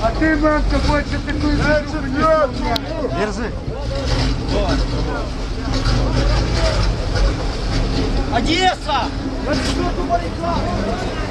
А ты, мамка, больше такой Держи. Одесса! Я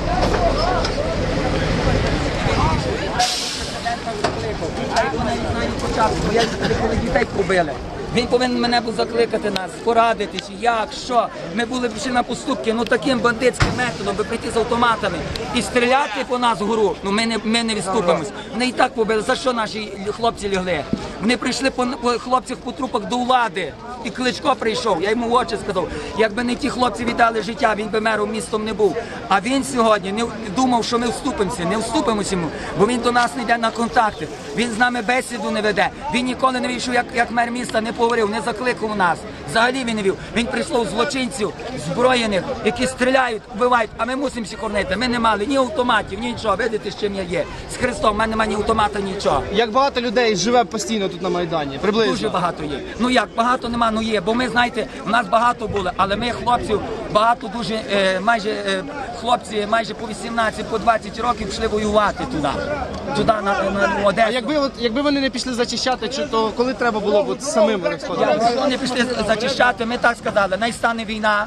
коли дітей побили. Він повинен мене був закликати нас, порадити, чи як, що. Ми були пішли на поступки, ну таким бандитським методом, би прийти з автоматами і стріляти по нас вгору. Ну ми не ми не відступимось. Вони і так побили. За що наші хлопці лягли? Вони прийшли по, по хлопцях по трупах до влади. І Кличко прийшов. Я йому в очі сказав, якби не ті хлопці віддали життя, він би мером містом не був. А він сьогодні не думав, що ми вступимося, не вступимося йому, бо він до нас не йде на контакти. Він з нами бесіду не веде. Він ніколи не вийшов, як, як мер міста, не поговорив, не закликав нас. Взагалі він не вів. Він прийшов злочинців, зброєних, які стріляють, вбивають. А ми мусимо всі хоронити. Ми не мали ні автоматів, ні нічого. Видите, з чим я є. З Христом, в мене немає ні автомата, нічого. Як багато людей живе постійно тут на Майдані? Приблизно. Дуже багато є. Ну як багато нема, ну є. Бо ми знаєте, у нас багато було, але ми хлопців багато дуже е, майже е, хлопці майже по 18, по 20 років пішли воювати туди. Туди на, на, Одесу. А якби от якби вони не пішли зачищати, чи то коли треба було б самим розходити? Вони пішли зачищати, ми так сказали, най стане війна.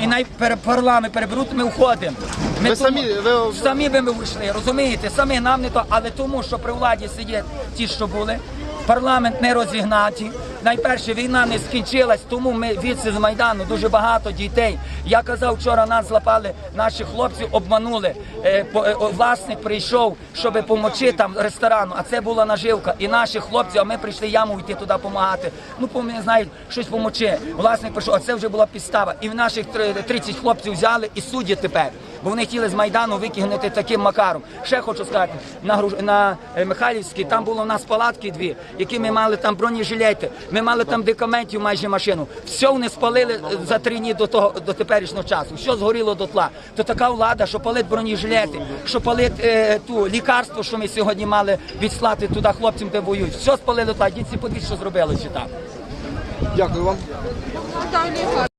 І най парламент переберуть, ми входимо. Ми Ви самі- ви- самі би ми вийшли, розумієте? Самі нам не то, але тому, що при владі сидять ті, що були, парламент не розігнаті. Найперше війна не скінчилась, тому ми відси з майдану дуже багато дітей. Я казав, вчора нас злапали, наші хлопці обманули. Е, е, власник прийшов, щоб допомогти там ресторану, а це була наживка. І наші хлопці, а ми прийшли яму йти туди допомагати. Ну, по не знають, щось помочи. Власник прийшов, а це вже була підстава. І в наших три- 30 хлопців взяли і судять тепер. Бо вони хотіли з Майдану викинути таким макаром. Ще хочу сказати, на, Груж- на е, Михайлівській там було в нас палатки дві, які ми мали там бронежилети, ми мали там декаментів майже машину. Все вони спалили е, за три дні до того до теперішнього часу. Все згоріло до тла. То така влада, що палить бронежилети, що палить е, ту лікарство, що ми сьогодні мали відслати туди хлопцям, де воюють. Все спалили до тла. Дітці подивіться, що зробили чи там. Дякую вам.